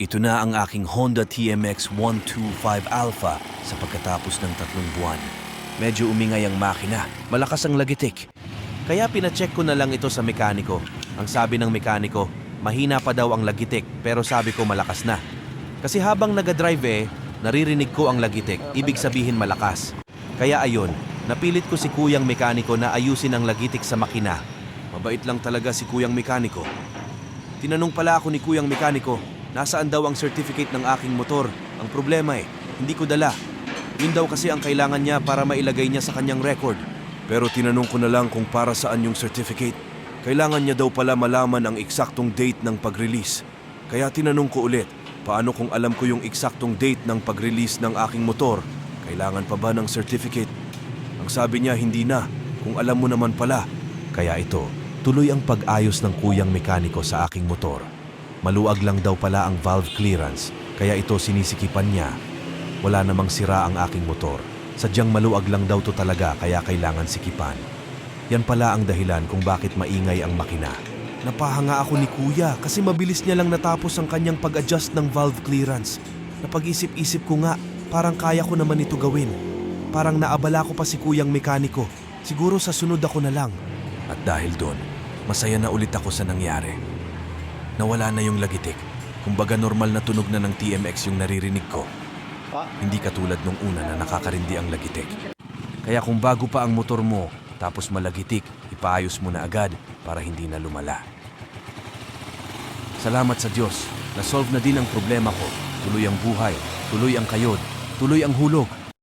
Ito na ang aking Honda TMX 125 Alpha sa pagkatapos ng tatlong buwan. Medyo umingay ang makina, malakas ang lagitik. Kaya pinacheck ko na lang ito sa mekaniko. Ang sabi ng mekaniko, mahina pa daw ang lagitik pero sabi ko malakas na. Kasi habang nagadrive eh, naririnig ko ang lagitik, ibig sabihin malakas. Kaya ayon, napilit ko si kuyang mekaniko na ayusin ang lagitik sa makina. Mabait lang talaga si kuyang mekaniko. Tinanong pala ako ni kuyang mekaniko, nasaan daw ang certificate ng aking motor? Ang problema eh, hindi ko dala. Yun daw kasi ang kailangan niya para mailagay niya sa kanyang record. Pero tinanong ko na lang kung para saan yung certificate. Kailangan niya daw pala malaman ang eksaktong date ng pag-release. Kaya tinanong ko ulit, paano kung alam ko yung eksaktong date ng pag-release ng aking motor? Kailangan pa ba ng certificate? Ang sabi niya hindi na, kung alam mo naman pala. Kaya ito, tuloy ang pag-ayos ng kuyang mekaniko sa aking motor. Maluag lang daw pala ang valve clearance, kaya ito sinisikipan niya. Wala namang sira ang aking motor. Sadyang maluag lang daw to talaga kaya kailangan sikipan. Yan pala ang dahilan kung bakit maingay ang makina. Napahanga ako ni kuya kasi mabilis niya lang natapos ang kanyang pag-adjust ng valve clearance. Napag-isip-isip ko nga, parang kaya ko naman ito gawin. Parang naabala ko pa si kuyang mekaniko. Siguro sa sunod ako na lang. At dahil doon, masaya na ulit ako sa nangyari. Nawala na yung lagitik. Kumbaga normal na tunog na ng TMX yung naririnig ko. Hindi katulad nung una na nakakarindi ang lagitik. Kaya kung bago pa ang motor mo, tapos malagitik, ipaayos mo na agad para hindi na lumala. Salamat sa Diyos, na-solve na din ang problema ko. Tuloy ang buhay, tuloy ang kayod, tuloy ang hulog.